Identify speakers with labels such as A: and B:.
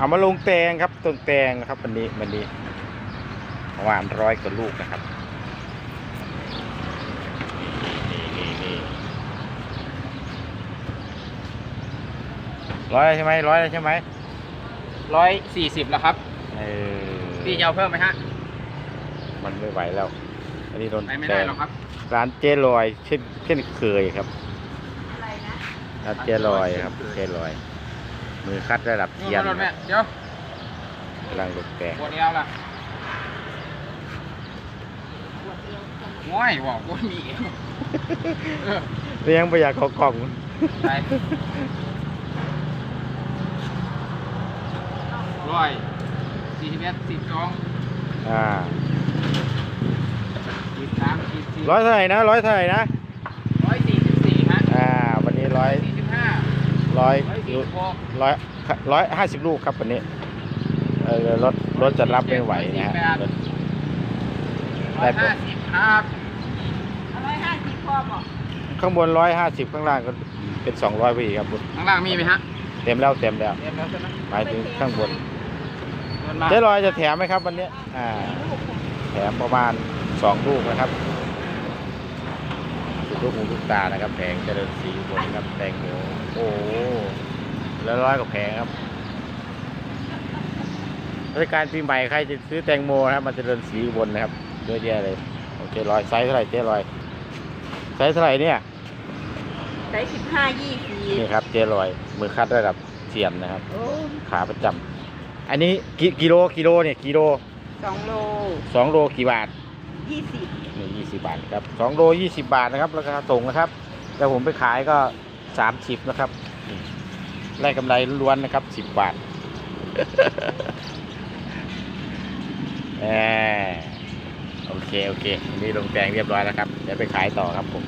A: เอามาลงแตงครับต้นแตงนะครับวันนี้วันนี้ประมาณร้อยกว่าลูกนะครับนี่นี่นี่ร้อยใช่ไหมร้อยใช่ไหม
B: ร้อยสี่สิบแล้วครับ
A: เออ
B: พี่จะเอาเพิ่มไหมฮะ
A: มันไม่ไหวแล้ว อันนี้โดน
B: ไปไม่
A: แต
B: ได้
A: ง
B: หรอกครับ
A: ร้านเจลอยเช่นเช่นเคยครับ
C: อะไรนะ
A: ร้านเจลอยครับเจลอย มือคัดระดับ
B: นู่น
A: เทียน
B: รถแม่เดี๋ยว
A: กำลังลงแตง
B: ปวดเอวล่ะ
C: ปวดเอวจัง
B: ง่อยบอกว่ามีเอวเออ
A: เลี้ยงไปอยากเขากล่อง
B: ไปร้อยสี่สิบเอ็ดสี่สอง
A: อ่า
B: สี่สามสี่สี่
A: ร้อยเท่าไหร่นะร้อยเท่าไหร่นะ
B: ร้อยสี่สิบสี่ฮะ
A: อ่า วันนี้ร้อย
B: สี่สิบห้า
A: ร้อย
B: ร้อยสี่สิบหก
A: ร้อยร้อยห้าสิบลูกครับวันนี้เออรถรถจะรับไม่ไหวนะฮะรถ
B: ร้อยห้าสิบครับ
C: อร่อยห้าสิบพอบอก
A: ข้างบนร้อยห้าสิบข้างล่างก็เป็นสองร้อยพอดีครับ
B: ข้างล่างมีไหมฮะ
A: เต็มแล้วเต็มแล้ว
B: เรียบแล้วใช่ไหม
A: หมายถึงข้างบน
B: เดินมา
A: เจ๊ลอยจะแถมไหมครับวันนี้อ่าแถมประมาณสองลูกนะครับสุด ลูกหูลูกตานะครับแผงเจริญสีอุบนครับแตงโมโอ้โหแล้วร้อยกับแผงครับเทศกาลปีใหม่ใครจะซื้อแตงโมนะครับมันเจริญสีอุบนนะครับเยอะแยะเลยโอเคร้อยไซส์เท่าไหร่เจ๊ลอยไซส์เท่าไหร่เนี่ย
C: ใช้สิบห้ายี่สิบ
A: นี่ครับเจ๊ลอยมือคัดระดับเทียมนะครับ
C: โอ้
A: ขาประจำอันนี้กิกิโลกิโลเนี่ยกิโล
C: สองโล
A: สองโลกี่บาท
C: ยี่สิบ
A: นี่ยี่สิบาทครับสองโลยี่สิบาทนะครับราคาส่งนะครับ แต่ผมไปขายก็สามสิบนะครับได้กำไรล้วนนะครับสิบบาทแหมโอเค โอเค นี่ลงแปลงเรียบร้อยแล้วครับ เดี๋ยวไปขายต่อครับผม